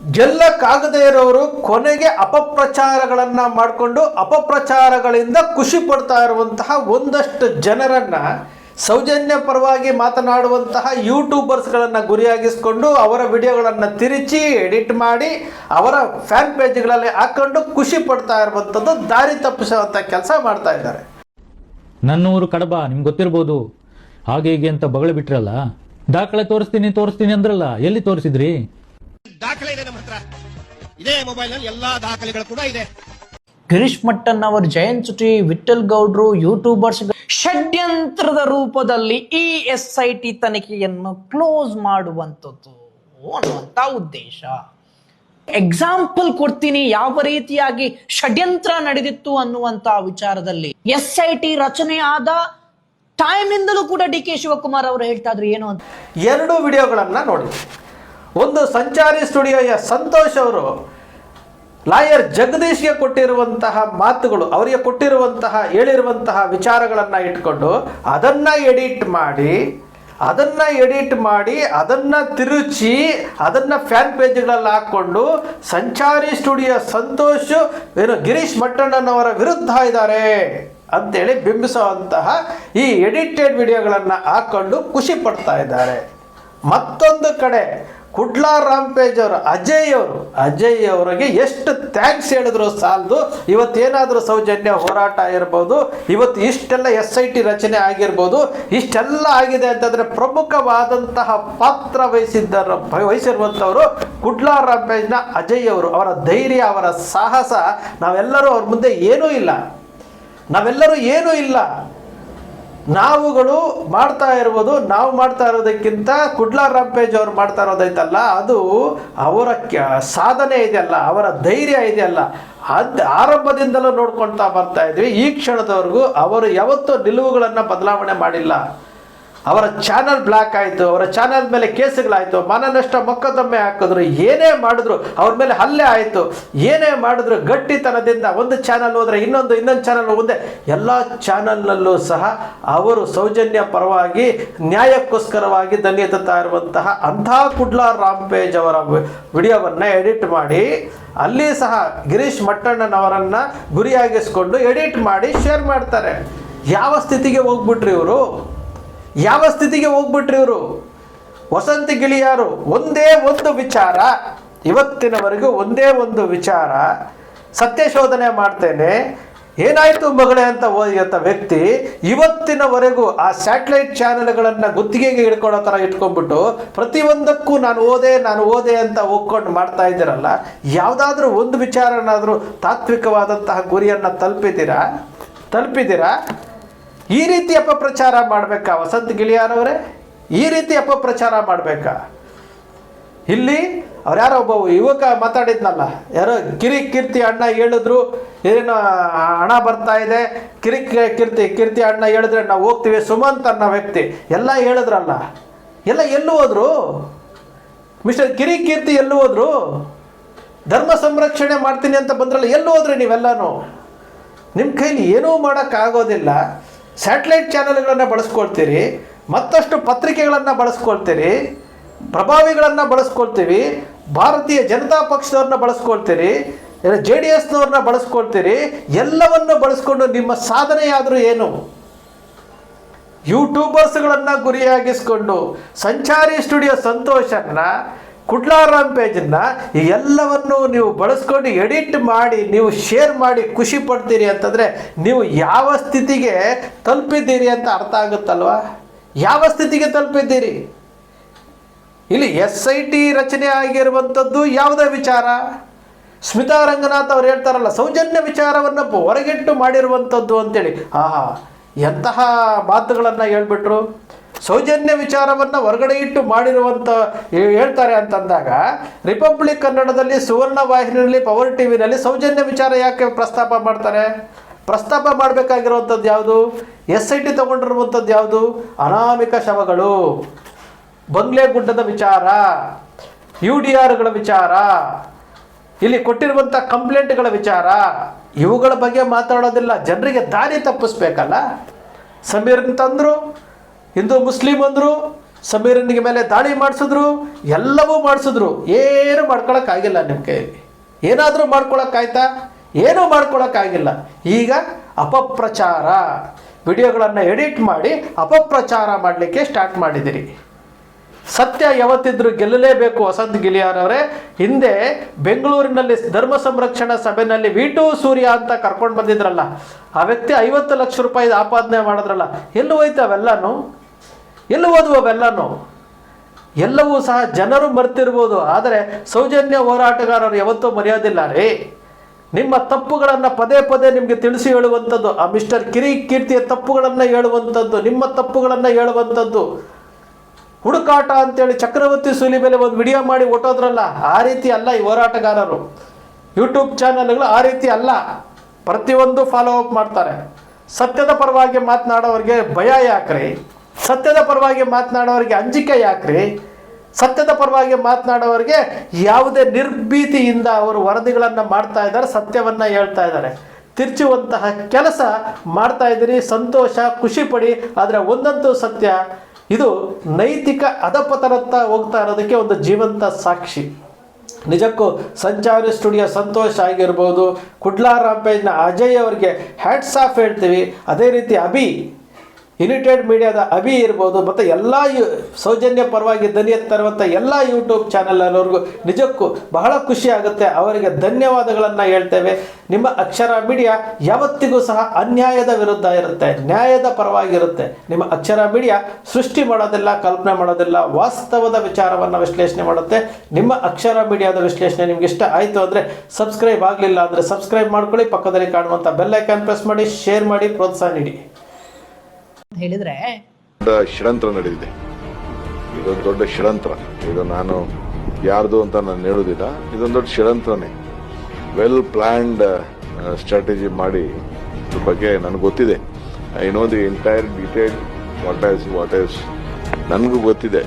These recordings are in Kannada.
ಗೆಲ್ಲಕ್ಕಾಗದೇ ಇರೋರು ಕೊನೆಗೆ ಅಪಪ್ರಚಾರಗಳನ್ನು ಮಾಡಿಕೊಂಡು ಅಪಪ್ರಚಾರಗಳಿಂದ ಖುಷಿ ಪಡ್ತಾ ಇರುವಂತಹ ಒಂದಷ್ಟು ಜನರನ್ನ ಸೌಜನ್ಯ ಪರವಾಗಿ ಮಾತನಾಡುವಂತಹ ಯೂಟ್ಯೂಬರ್ಸ್ಗಳನ್ನು ಗುರಿಯಾಗಿಸಿಕೊಂಡು ಅವರ ವಿಡಿಯೋಗಳನ್ನು ತಿರುಚಿ ಎಡಿಟ್ ಮಾಡಿ ಅವರ ಫ್ಯಾನ್ ಪೇಜ್ಗಳಲ್ಲಿ ಹಾಕೊಂಡು ಖುಷಿ ಪಡ್ತಾ ಇರುವಂಥದ್ದು ದಾರಿ ತಪ್ಪಿಸುವಂಥ ಕೆಲಸ ಮಾಡ್ತಾ ಇದ್ದಾರೆ. ನನ್ನ ಊರು ಕಡಬ ನಿಮ್ಗೆ ಗೊತ್ತಿರ್ಬೋದು. ಹಾಗೆ ಹೀಗೆ ಅಂತ ಬಗಳ ಬಿಟ್ರಲ್ಲ? ದಾಖಲೆ ತೋರಿಸ್ತೀನಿ ತೋರಿಸ್ತೀನಿ ಅಂದ್ರಲ್ಲ ಎಲ್ಲಿ ತೋರಿಸಿದ್ರಿ? ದಾಖಲೆ ಇದೆ ಮೊಬೈಲ್ನಲ್ಲಿ ಎಲ್ಲಾ ದಾಖಲೆಗಳು ಕೂಡ ಇದೆ. ಗಿರೀಶ್ ಮಟ್ಟನ್ ಅವರ್ ಜಯಂತ್ ಸುಟಿ ವಿಠಲ್ ಗೌಡ್ರು ಯೂಟ್ಯೂಬರ್ಸ್ ಷಡ್ಯಂತ್ರದ ರೂಪದಲ್ಲಿ ಇ ಎಸ್ ಐ ಟಿ ತನಿಖೆಯನ್ನು ಕ್ಲೋಸ್ ಮಾಡುವಂಥದ್ದು ಅನ್ನುವಂಥ ಉದ್ದೇಶ. ಎಕ್ಸಾಂಪಲ್ ಕೊಡ್ತೀನಿ ಯಾವ ರೀತಿಯಾಗಿ ಷಡ್ಯಂತ್ರ ನಡೆದಿತ್ತು ಅನ್ನುವಂತ ವಿಚಾರದಲ್ಲಿ. ಎಸ್ ಐ ಟಿ ರಚನೆ ಆದ ಟೈಮ್ ಇಂದಲೂ ಕೂಡ ಡಿ ಕೆ ಶಿವಕುಮಾರ್ ಅವರು ಹೇಳ್ತಾ ಇದ್ರು ಏನು ಅಂತ. ಎರಡು ವಿಡಿಯೋಗಳನ್ನ ನೋಡಿ ಒಂದು ಸಂಚಾರಿ ಸ್ಟುಡಿಯೋಯ ಸಂತೋಷ್ ಅವರು ಲಾಯರ್ ಜಗದೀಶ್ಗೆ ಕೊಟ್ಟಿರುವಂತಹ ಮಾತುಗಳು, ಅವರಿಗೆ ಕೊಟ್ಟಿರುವಂತಹ ಹೇಳಿರುವಂತಹ ವಿಚಾರಗಳನ್ನು ಇಟ್ಕೊಂಡು ಅದನ್ನು ಎಡಿಟ್ ಮಾಡಿ, ಅದನ್ನು ಎಡಿಟ್ ಮಾಡಿ, ಅದನ್ನು ತಿರುಚಿ, ಅದನ್ನು ಫ್ಯಾನ್ ಪೇಜ್ಗಳಲ್ಲಿ ಹಾಕ್ಕೊಂಡು ಸಂಚಾರಿ ಸ್ಟುಡಿಯೋ ಸಂತೋಷ್, ಏನು ಗಿರೀಶ್ ಮಟ್ಟಣ್ಣನವರ ವಿರುದ್ಧ ಇದ್ದಾರೆ ಅಂತೇಳಿ ಬಿಂಬಿಸುವಂತಹ ಈ ಎಡಿಟೆಡ್ ವಿಡಿಯೋಗಳನ್ನು ಹಾಕ್ಕೊಂಡು ಖುಷಿ ಪಡ್ತಾ ಇದ್ದಾರೆ. ಮತ್ತೊಂದು ಕಡೆ ಕುಡ್ಲಾ ರಾಂಪೇಜ್ ಅವರು, ಅಜಯ್ ಅವರು. ಅಜಯ್ ಅವರಿಗೆ ಎಷ್ಟು ಥ್ಯಾಂಕ್ಸ್ ಹೇಳಿದ್ರು ಸಾಲದು. ಇವತ್ತೇನಾದರೂ ಸೌಜನ್ಯ ಹೋರಾಟ ಇರ್ಬೋದು ಇವತ್ತು ಇಷ್ಟೆಲ್ಲ ಎಸ್ ಐ ಟಿ ರಚನೆ ಆಗಿರ್ಬೋದು, ಇಷ್ಟೆಲ್ಲ ಆಗಿದೆ ಅಂತಂದರೆ ಪ್ರಮುಖವಾದಂತಹ ಪಾತ್ರ ವಹಿಸಿದ್ದರ, ವಹಿಸಿರುವಂಥವರು ಕುಡ್ಲಾ ರಾಮ್ಪೇಜ್ನ ಅಜಯ್ ಅವರು. ಅವರ ಧೈರ್ಯ, ಅವರ ಸಾಹಸ, ನಾವೆಲ್ಲರೂ ಅವ್ರ ಮುಂದೆ ಏನೂ ಇಲ್ಲ. ನಾವೆಲ್ಲರೂ ಏನೂ ಇಲ್ಲ. ನಾವುಗಳು ಮಾಡ್ತಾ ಇರುವುದು, ನಾವು ಮಾಡ್ತಾ ಇರೋದಕ್ಕಿಂತ ಕುಡ್ಲಾ ರಾಂಪೇಜ್ ಅವ್ರು ಮಾಡ್ತಾ ಇರೋದೈತಲ್ಲ ಅದು ಅವರ ಸಾಧನೆ ಇದೆಯಲ್ಲ, ಅವರ ಧೈರ್ಯ ಇದೆಯಲ್ಲ. ಅದು ಆರಂಭದಿಂದಲೂ ನೋಡ್ಕೊಳ್ತಾ ಬರ್ತಾ ಇದ್ವಿ. ಈ ಕ್ಷಣದವರೆಗೂ ಅವರು ಯಾವತ್ತೂ ನಿಲುವುಗಳನ್ನು ಬದಲಾವಣೆ ಮಾಡಿಲ್ಲ. ಅವರ ಚಾನಲ್ ಬ್ಲಾಕ್ ಆಯಿತು, ಅವರ ಚಾನಲ್ ಮೇಲೆ ಕೇಸುಗಳಾಯಿತು ಮಾನನಷ್ಟ ಮೊಕದ್ದಮೆ ಹಾಕಿದ್ರು, ಏನೇ ಮಾಡಿದ್ರು ಅವ್ರ ಮೇಲೆ ಹಲ್ಲೆ ಆಯಿತು, ಏನೇ ಮಾಡಿದ್ರು ಗಟ್ಟಿತನದಿಂದ ಒಂದು ಚಾನಲ್ ಹೋದರೆ ಇನ್ನೊಂದು ಇನ್ನೊಂದು ಚಾನಲ್ ಮುಂದೆ ಎಲ್ಲ ಚಾನಲ್ನಲ್ಲೂ ಸಹ ಅವರು ಸೌಜನ್ಯ ಪರವಾಗಿ ನ್ಯಾಯಕ್ಕೋಸ್ಕರವಾಗಿ ದನಿಯತ್ತಾ ಇರುವಂತಹ ಅಂಥ ಕುಡ್ಲಾ ರಾಮ್ಪೇಜ್ ಅವರ ವಿಡಿಯೋವನ್ನು ಎಡಿಟ್ ಮಾಡಿ, ಅಲ್ಲಿ ಸಹ ಗಿರೀಶ್ ಮಟ್ಟಣ್ಣನವರನ್ನು ಗುರಿಯಾಗಿಸ್ಕೊಂಡು ಎಡಿಟ್ ಮಾಡಿ, ಶೇರ್ ಮಾಡ್ತಾರೆ. ಯಾವ ಸ್ಥಿತಿಗೆ ಹೋಗ್ಬಿಟ್ರಿ ಇವರು? ಯಾವ ಸ್ಥಿತಿಗೆ ಹೋಗ್ಬಿಟ್ರಿ ಇವರು? ವಸಂತ ಗಿಳಿಯಾರು, ಒಂದೇ ಒಂದು ವಿಚಾರ, ಇವತ್ತಿನವರೆಗೂ ಒಂದೇ ಒಂದು ವಿಚಾರ. ಸತ್ಯಶೋಧನೆ ಮಾಡ್ತೇನೆ. ಏನಾಯ್ತು ಮಗಳೇ ಅಂತ ಓದಿದಂಥ ವ್ಯಕ್ತಿ ಇವತ್ತಿನವರೆಗೂ ಆ ಸ್ಯಾಟಲೈಟ್ ಚಾನೆಲ್ಗಳನ್ನು ಗುತ್ತಿಗೆಗೆ ಹಿಡ್ಕೊಳ್ಳೋ ಥರ ಇಟ್ಕೊಂಡ್ಬಿಟ್ಟು ಪ್ರತಿಯೊಂದಕ್ಕೂ ನಾನು ಓದೆ ನಾನು ಓದೆ ಅಂತ ಹೋಗ್ಕೊಂಡು ಮಾಡ್ತಾ ಇದ್ದೀರಲ್ಲ, ಯಾವುದಾದ್ರೂ ಒಂದು ವಿಚಾರನಾದರೂ ತಾತ್ವಿಕವಾದಂತಹ ಗುರಿಯನ್ನು ತಲುಪಿದ್ದೀರಾ? ತಲುಪಿದ್ದೀರಾ? ಈ ರೀತಿ ಅಪಪ್ರಚಾರ ಮಾಡಬೇಕಾ ವಸಂತ ಗಿಳಿಯಾರವರೇ ಈ ರೀತಿ ಅಪಪ್ರಚಾರ ಮಾಡಬೇಕಾ? ಇಲ್ಲಿ ಅವ್ರು ಯಾರೋ ಒಬ್ಬ ಯುವಕ ಮಾತಾಡಿದ್ನಲ್ಲ, ಯಾರೋ ಕಿರಿ ಕೀರ್ತಿ ಅಣ್ಣ ಹೇಳಿದ್ರು ಏನು ಹಣ ಬರ್ತಾ ಇದೆ, ಕಿರಿ ಕೀರ್ತಿ ಕೀರ್ತಿ ಅಣ್ಣ ಹೇಳಿದ್ರೆ ನಾವು ಹೋಗ್ತೀವಿ, ಸುಮಂತ್ ಅನ್ನೋ ವ್ಯಕ್ತಿ. ಎಲ್ಲ ಹೇಳಿದ್ರಲ್ಲ. ಎಲ್ಲ ಎಲ್ಲೂ ಹೋದ್ರು? ಮಿಸ್ಟರ್ ಕಿರಿ ಕೀರ್ತಿ ಎಲ್ಲೂ ಹೋದ್ರು? ಧರ್ಮ ಸಂರಕ್ಷಣೆ ಮಾಡ್ತೀನಿ ಅಂತ ಬಂದ್ರಲ್ಲ, ಎಲ್ಲೂ ಹೋದ್ರಿ ನೀವೆಲ್ಲನೂ? ನಿಮ್ಮ ಕೈಲಿ ಏನೂ ಮಾಡೋಕ್ಕಾಗೋದಿಲ್ಲ. ಸ್ಯಾಟಲೈಟ್ ಚಾನೆಲ್ಗಳನ್ನು ಬಳಸ್ಕೊಳ್ತೀರಿ, ಮತ್ತಷ್ಟು ಪತ್ರಿಕೆಗಳನ್ನು ಬಳಸ್ಕೊಳ್ತೀರಿ, ಪ್ರಭಾವಿಗಳನ್ನು ಬಳಸ್ಕೊಳ್ತೀವಿ ಭಾರತೀಯ ಜನತಾ ಪಕ್ಷದವ್ರನ್ನ ಬಳಸ್ಕೊಳ್ತೀರಿ ಜೆ ಡಿ ಎಸ್ನವ್ರನ್ನ ಬಳಸ್ಕೊಳ್ತೀರಿ, ಎಲ್ಲವನ್ನು ಬಳಸ್ಕೊಂಡು ನಿಮ್ಮ ಸಾಧನೆಯಾದರೂ ಏನು? ಯೂಟ್ಯೂಬರ್ಸ್ಗಳನ್ನು ಗುರಿಯಾಗಿಸ್ಕೊಂಡು, ಸಂಚಾರಿ ಸ್ಟುಡಿಯೋ ಸಂತೋಷನ್ನ ಕುಡ್ಲಾರಾಮ್ ಪೇಜನ್ನ ಎಲ್ಲವನ್ನು ನೀವು ಬಳಸ್ಕೊಂಡು ಎಡಿಟ್ ಮಾಡಿ, ನೀವು ಶೇರ್ ಮಾಡಿ ಖುಷಿ ಪಡ್ತೀರಿ ಅಂತಂದರೆ ನೀವು ಯಾವ ಸ್ಥಿತಿಗೆ ತಲುಪಿದ್ದೀರಿ ಅಂತ ಅರ್ಥ ಆಗುತ್ತಲ್ವಾ? ಯಾವ ಸ್ಥಿತಿಗೆ ತಲುಪಿದ್ದೀರಿ? ಇಲ್ಲಿ ಎಸ್ ಐ ಟಿ ರಚನೆ ಆಗಿರುವಂಥದ್ದು ಯಾವುದೇ ವಿಚಾರ? ಸ್ಮಿತಾ ರಂಗನಾಥ್ ಅವ್ರು ಹೇಳ್ತಾರಲ್ಲ, ಸೌಜನ್ಯ ವಿಚಾರವನ್ನು ಹೊರಗಿಟ್ಟು ಮಾಡಿರುವಂಥದ್ದು ಅಂತೇಳಿ. ಆಹಾ, ಎಂತಹ ಮಾತುಗಳನ್ನು ಹೇಳ್ಬಿಟ್ರು? ಸೌಜನ್ಯ ವಿಚಾರವನ್ನು ಹೊರಗಡೆ ಇಟ್ಟು ಮಾಡಿರುವಂಥ ಹೇಳ್ತಾರೆ ಅಂತಂದಾಗ ರಿಪಬ್ಲಿಕ್ ಕನ್ನಡದಲ್ಲಿ ಸುವರ್ಣ ವಾಹಿನಿಯಲ್ಲಿ ಪವರ್ ಟಿ ವಿನಲ್ಲಿ ಸೌಜನ್ಯ ವಿಚಾರ ಯಾಕೆ ಪ್ರಸ್ತಾಪ ಮಾಡ್ತಾರೆ? ಪ್ರಸ್ತಾಪ ಮಾಡಬೇಕಾಗಿರುವಂಥದ್ದು ಯಾವುದು? ಎಸ್ ಐ ಟಿ ತಗೊಂಡಿರುವಂಥದ್ದು ಯಾವುದು? ಅನಾಮಿಕ ಶವಗಳು, ಬಂಗ್ಲೆ ಗುಡ್ಡದ ವಿಚಾರ ಯು ಡಿ ಆರ್ಗಳ ವಿಚಾರ, ಇಲ್ಲಿ ಕೊಟ್ಟಿರುವಂಥ ಕಂಪ್ಲೇಂಟ್ಗಳ ವಿಚಾರ, ಇವುಗಳ ಬಗ್ಗೆ ಮಾತಾಡೋದಿಲ್ಲ. ಜನರಿಗೆ ದಾರಿ ತಪ್ಪಿಸ್ಬೇಕಲ್ಲ? ಸಮೀರ್ ತಂದರು ಹಿಂದೂ ಮುಸ್ಲಿಂ ಅಂದರು, ಸಮೀರನಿಗೆ ಮೇಲೆ ದಾಳಿ ಮಾಡಿಸಿದ್ರು, ಎಲ್ಲವೂ ಮಾಡಿಸಿದ್ರು. ಏನು ಮಾಡ್ಕೊಳಕ್ಕಾಗಿಲ್ಲ ನಿಮ್ಮ ಕೈಯಲ್ಲಿ. ಏನಾದರೂ ಮಾಡ್ಕೊಳಕ್ಕಾಯ್ತಾ ಏನೂ ಮಾಡ್ಕೊಳಕ್ಕಾಗಿಲ್ಲ ಈಗ ಅಪಪ್ರಚಾರ. ವಿಡಿಯೋಗಳನ್ನು ಎಡಿಟ್ ಮಾಡಿ ಅಪಪ್ರಚಾರ ಮಾಡಲಿಕ್ಕೆ ಸ್ಟಾರ್ಟ್ ಮಾಡಿದಿರಿ. ಸತ್ಯ ಯಾವತ್ತಿದ್ರು ಗೆಲ್ಲಲೇಬೇಕು ವಸಂತ್ ಗಿಲಿಯಾರವರೇ ಹಿಂದೆ ಬೆಂಗಳೂರಿನಲ್ಲಿ ಧರ್ಮ ಸಂರಕ್ಷಣಾ ಸಭೆಯಲ್ಲಿ ವಿ ಟು ಸೂರ್ಯ ಅಂತ ಕರ್ಕೊಂಡು ಬಂದಿದ್ರಲ್ಲ, ಆ ವ್ಯಕ್ತಿ ಐವತ್ತು ಲಕ್ಷ ರೂಪಾಯಿ ಆಪಾದನೆ ಮಾಡಿದ್ರಲ್ಲ, ಎಲ್ಲೂ ಹೋಯ್ತು ಅವೆಲ್ಲನೂ? ಎಲ್ಲಿ ಓದುವ ಅವೆಲ್ಲನೂ ಎಲ್ಲವೂ ಸಹ ಜನರು ಮರ್ತಿರ್ಬೋದು. ಆದರೆ ಸೌಜನ್ಯ ಹೋರಾಟಗಾರರು ಯಾವತ್ತೂ ಮರೆಯೋದಿಲ್ಲ ರೀ. ನಿಮ್ಮ ತಪ್ಪುಗಳನ್ನು ಪದೇ ಪದೇ ನಿಮಗೆ ತಿಳಿಸಿ ಹೇಳುವಂಥದ್ದು, ಆ ಮಿಸ್ಟರ್ ಕಿರಿ ಕೀರ್ತಿಯ ತಪ್ಪುಗಳನ್ನು ಹೇಳುವಂಥದ್ದು, ನಿಮ್ಮ ತಪ್ಪುಗಳನ್ನು ಹೇಳುವಂಥದ್ದು. ಹುಡುಕಾಟ ಅಂತೇಳಿ ಚಕ್ರವರ್ತಿ ಸೂಲಿ ಮೇಲೆ ಒಂದು ವಿಡಿಯೋ ಮಾಡಿ ಒಟ್ಟೋದ್ರಲ್ಲ, ಆ ರೀತಿ ಅಲ್ಲ ಈ ಹೋರಾಟಗಾರರು. ಯೂಟ್ಯೂಬ್ ಚಾನಲ್ಗಳು ಆ ರೀತಿ ಅಲ್ಲ. ಪ್ರತಿಯೊಂದು ಫಾಲೋ ಅಪ್ ಮಾಡ್ತಾರೆ. ಸತ್ಯದ ಪರವಾಗಿ ಮಾತನಾಡೋರಿಗೆ ಭಯ ಯಾಕ್ರಿ? ಸತ್ಯದ ಪರವಾಗಿ ಮಾತನಾಡೋರಿಗೆ ಅಂಜಿಕೆ ಯಾಕ್ರಿ? ಸತ್ಯದ ಪರವಾಗಿ ಮಾತನಾಡೋರಿಗೆ ಯಾವುದೇ ನಿರ್ಭೀತಿಯಿಂದ ಅವರು ವರದಿಗಳನ್ನು ಮಾಡ್ತಾ ಇದ್ದಾರೆ, ಸತ್ಯವನ್ನು ಹೇಳ್ತಾ ಇದ್ದಾರೆ. ತಿರ್ಚುವಂತಹ ಕೆಲಸ ಮಾಡ್ತಾ ಇದ್ದೀರಿ, ಸಂತೋಷ, ಖುಷಿ ಪಡಿ, ಆದರೆ ಒಂದಂತೂ ಸತ್ಯ, ಇದು ನೈತಿಕ ಅಧಪತನತ್ತ ಹೋಗ್ತಾ ಇರೋದಕ್ಕೆ ಒಂದು ಜೀವಂತ ಸಾಕ್ಷಿ. ನಿಜಕ್ಕೂ ಸಂಚಾರಿ ಸ್ಟುಡಿಯೋ ಸಂತೋಷ ಆಗಿರ್ಬೋದು, ಕುಡ್ಲಾ ರಾಂಪೇಜ್ನ ಅಜಯ್ ಅವರಿಗೆ ಹ್ಯಾಟ್ಸ್ ಆಫ್ ಹೇಳ್ತೀವಿ. ಅದೇ ರೀತಿ ಅಭಿ ಯುನೈಟೆಡ್ ಮೀಡಿಯಾದ ಅಭಿ ಇರ್ಬೋದು, ಮತ್ತು ಎಲ್ಲ ಯು, ಸೌಜನ್ಯ ಪರವಾಗಿ ದನಿ ಎತ್ತರುವಂಥ ಎಲ್ಲ ಯೂಟ್ಯೂಬ್ ಚಾನಲ್ನವ್ರಿಗೂ ನಿಜಕ್ಕೂ ಬಹಳ ಖುಷಿ ಆಗುತ್ತೆ. ಅವರಿಗೆ ಧನ್ಯವಾದಗಳನ್ನು ಹೇಳ್ತೇವೆ. ನಿಮ್ಮ ಅಕ್ಷರ ಮೀಡಿಯಾ ಯಾವತ್ತಿಗೂ ಸಹ ಅನ್ಯಾಯದ ವಿರುದ್ಧ ಇರುತ್ತೆ, ನ್ಯಾಯದ ಪರವಾಗಿರುತ್ತೆ. ನಿಮ್ಮ ಅಕ್ಷರ ಮೀಡಿಯಾ ಸೃಷ್ಟಿ ಮಾಡೋದಿಲ್ಲ, ಕಲ್ಪನೆ ಮಾಡೋದಿಲ್ಲ, ವಾಸ್ತವದ ವಿಚಾರವನ್ನು ವಿಶ್ಲೇಷಣೆ ಮಾಡುತ್ತೆ. ನಿಮ್ಮ ಅಕ್ಷರ ಮೀಡಿಯಾದ ವಿಶ್ಲೇಷಣೆ ನಿಮ್ಗೆ ಇಷ್ಟ ಆಯಿತು ಅಂದರೆ ಸಬ್ಸ್ಕ್ರೈಬ್ ಆಗಲಿಲ್ಲ ಅಂದರೆ ಸಬ್ಸ್ಕ್ರೈಬ್ ಮಾಡ್ಕೊಳ್ಳಿ. ಪಕ್ಕದಲ್ಲಿ ಕಾಣುವಂಥ ಬೆಲ್ ಐಕಾನ್ ಪ್ರೆಸ್ ಮಾಡಿ ಶೇರ್ ಮಾಡಿ, ಪ್ರೋತ್ಸಾಹ ನೀಡಿ. ಅಂತ ಹೇಳಿದ್ರೆ ಷಡಂತ್ರ ನಡೆದಿದೆ. ಇದೊಂದು ದೊಡ್ಡ ಷಡಂತ್ರ. ಇದು ನಾನು ಯಾರ್ದು ಅಂತ ನಾನು ಹೇಳುವುದಿಲ್ಲ. ಇದೊಂದು ದೊಡ್ಡ ಷಡಂತ್ರನೇ. ವೆಲ್ ಪ್ಲ್ಯಾಂಡ್ ಸ್ಟ್ರಾಟಜಿ ಮಾಡಿ ಇದ್ರ ಬಗ್ಗೆ ನನಗೆ ಗೊತ್ತಿದೆ. I know the entire detail what is what is ನನಗೂ ಗೊತ್ತಿದೆ.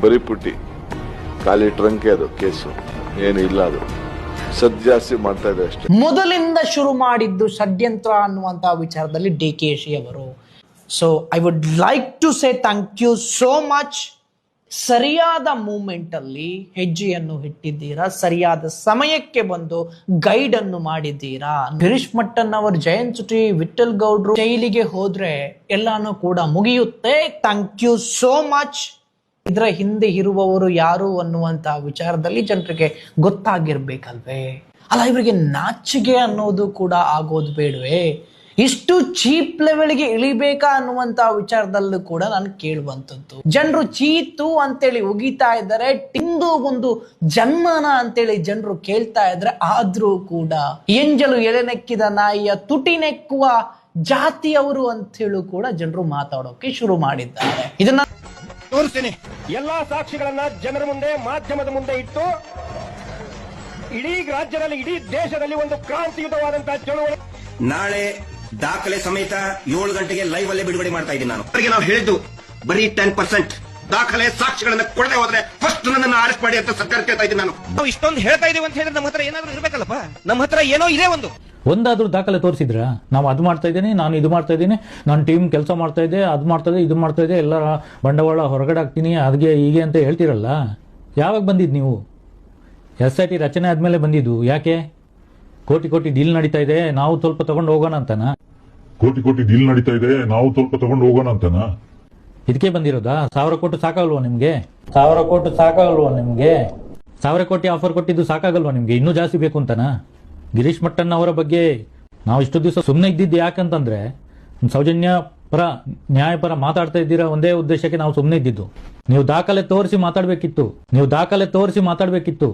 ಬರೀ ಪುಟ್ಟಿ. ಖಾಲಿ ಟ್ರಂಕೆ ಅದು ಕೇಸು. ಏನು ಇಲ್ಲ ಅದು. ಸದ್ ಜಾಸ್ತಿ ಮಾಡ್ತಾ ಇದೆ ಅಷ್ಟೇ. ಮೊದಲಿಂದ ಶುರು ಮಾಡಿದ್ದು ಷಡ್ಯಂತ್ರ ಅನ್ನುವಂತಹ ವಿಚಾರದಲ್ಲಿ ಡಿ ಕೆ ಶಿ ಅವರು. So I would like to say thank you so much ಸರಿಯಾದ ಮೂಮೆಂಟ್ ಅಲ್ಲಿ ಹೆಜ್ಜೆಯನ್ನು ಇಟ್ಟಿದ್ದೀರಾ? ಸರಿಯಾದ ಸಮಯಕ್ಕೆ ಬಂದು ಗೈಡ್ ಅನ್ನು ಮಾಡಿದ್ದೀರಾ? ಗಿರೀಶ್ ಮಟ್ಟನ್ ಅವರ ಜಯಂತ್ ವಿಠಲ್ ಗೌಡ್ರು ಜೈಲಿಗೆ ಹೋದ್ರೆ ಎಲ್ಲಾನು ಕೂಡ ಮುಗಿಯುತ್ತೆ. ಥ್ಯಾಂಕ್ ಯು ಸೋ ಮಚ್ ಇದರ ಹಿಂದೆ ಇರುವವರು ಯಾರು ಅನ್ನುವಂತಹ ವಿಚಾರದಲ್ಲಿ ಜನರಿಗೆ ಗೊತ್ತಾಗಿರ್ಬೇಕಲ್ವೇ? ಅಲ್ಲ, ಇವರಿಗೆ ನಾಚಿಗೆ ಅನ್ನೋದು ಕೂಡ ಆಗೋದು ಬೇಡವೇ? ಇಷ್ಟು ಚೀಪ್ ಲೆವೆಲ್ಗೆ ಇಳಿಬೇಕಾ ಅನ್ನುವಂತ ವಿಚಾರದಲ್ಲೂ ಕೂಡ ನಾನು ಕೇಳುವಂಥದ್ದು. ಜನರು ಚೀತು ಅಂತೇಳಿ ಉಗಿತಾ ಇದ್ದಾರೆ ಟಿಂದು ಒಂದು ಜನ್ಮನ ಅಂತೇಳಿ ಜನರು ಕೇಳ್ತಾ ಇದ್ರೆ ಆದ್ರೂ ಕೂಡ ಎಂಜಲು ಎಳೆನೆಕ್ಕಿದ ನಾಯಿಯ ತುಟಿ ನೆಕ್ಕುವ ಜಾತಿಯವರು ಅಂತ ಹೇಳಿ ಕೂಡ ಜನರು ಮಾತಾಡೋಕೆ ಶುರು ಮಾಡಿದ್ದಾರೆ. ಇದನ್ನ ತೋರಿಸ್ತೀನಿ. ಎಲ್ಲಾ ಸಾಕ್ಷಿಗಳನ್ನ ಜನರ ಮುಂದೆ ಮಾಧ್ಯಮದ ಮುಂದೆ ಇಟ್ಟು ಇಡೀ ರಾಜ್ಯದಲ್ಲಿ ಇಡೀ ದೇಶದಲ್ಲಿ ಒಂದು ಕ್ರಾಂತಿಯುತವಾದಂತಹ ಚಳುವಳಿ ನಾಳೆ ದಾಖಲೆ ಸಮೇತ ಏಳು ಗಂಟೆಗೆ ಲೈವ್ ಅಲ್ಲೇ ಬಿಡುಗಡೆ ಮಾಡ್ತಾ ಇದ್ದೀನಿ ನಾನು. ಅವರಿಗೆ ನಾವು ಹೇಳಿದ್ದು ಬರೀ ಟೆನ್ ಪರ್ಸೆಂಟ್ ದಾಖಲೆ ಸಾಕ್ಷಿಗಳನ್ನ ಕೊಡದೆ ಹೋದ್ರೆ ಫಸ್ಟ್ ನನ್ನನ್ನು ಅರೆಸ್ಟ್ ಮಾಡಿ ಅಂತ ಸರ್ಕಾರ ಕೇಳ್ತಾ ಇದ್ದೀನಿ ನಾನು. ನಾವು ಇಷ್ಟೊಂದು ಹೇಳ್ತಾ ಇದೀವಿ ಅಂತ ಹೇಳಿದ್ರೆ ನಮ್ಮ ಹತ್ರ ಏನಾದ್ರೂ ಇರಬೇಕಲ್ಲಪ್ಪ? ನಮ್ಮ ಹತ್ರ ಏನೋ ಇದೆ ಒಂದು. ಒಂದಾದ್ರೂ ದಾಖಲೆ ತೋರಿಸಿದ್ರ? ನಾವು ಅದು ಮಾಡ್ತಾ ಇದ್ದೀನಿ ನಾನು ಇದು ಮಾಡ್ತಾ ಇದ್ದೀನಿ ನನ್ನ ಟೀಮ್ ಕೆಲಸ ಮಾಡ್ತಾ ಇದೆ ಅದು ಮಾಡ್ತಾ ಇದೆ ಇದು ಮಾಡ್ತಾ ಇದೆ ಎಲ್ಲ ಬಂಡವಾಳ ಹೊರಗಡೆ ಹಾಕ್ತೀನಿ ಅದ್ಗೆ ಹೀಗೆ ಅಂತ ಹೇಳ್ತಿರಲ್ಲ? ಯಾವಾಗ ಬಂದಿದ್ದು ನೀವು? ಎಸ್ ಐ ಟಿ ರಚನೆ ಆದ್ಮೇಲೆ ಬಂದಿದ್ದು ಯಾಕೆ? ಕೋಟಿ ಕೋಟಿ ಡೀಲ್ ನಡೀತಾ ಇದೆ ನಾವು ಸ್ವಲ್ಪ ತಗೊಂಡು ಹೋಗೋಣ ಅಂತಾನ? ಕೋಟಿ ಕೋಟಿ ಡೀಲ್ ನಡೀತಾ ಇದೆ ನಾವು ಸ್ವಲ್ಪ ತಗೊಂಡು ಹೋಗೋಣ ಅಂತಾನ? ಇದಕ್ಕೆ ಬಂದಿರೋದಾ? ಸಾವಿರ ಕೋಟಿ ಸಾಕಾಗಲ್ವಾ ನಿಮ್ಗೆ? ಸಾವಿರ ಕೋಟಿ ಸಾಕಾಗಲ್ವಾ ನಿಮ್ಗೆ? ಸಾವಿರ ಕೋಟಿ ಆಫರ್ ಕೊಟ್ಟಿದ್ದು ಸಾಕಾಗಲ್ವಾ ನಿಮ್ಗೆ? ಇನ್ನೂ ಜಾಸ್ತಿ ಬೇಕು ಅಂತಾನ? ಗಿರೀಶ್ ಮಟ್ಟಣ್ಣ ಅವರ ಬಗ್ಗೆ ನಾವು ಇಷ್ಟು ದಿವಸ ಸುಮ್ಮನೆ ಇದ್ದಿದ್ದು ಯಾಕಂತಂದ್ರೆ ಸೌಜನ್ಯ ಪರ ನ್ಯಾಯಪರ ಮಾತಾಡ್ತಾ ಇದ್ದೀರಾ ಒಂದೇ ಉದ್ದೇಶಕ್ಕೆ ನಾವು ಸುಮ್ಮನೆ ಇದ್ದಿದ್ದು. ನೀವು ದಾಖಲೆ ತೋರಿಸಿ ಮಾತಾಡ್ಬೇಕಿತ್ತು. ನೀವು ದಾಖಲೆ ತೋರಿಸಿ ಮಾತಾಡ್ಬೇಕಿತ್ತು.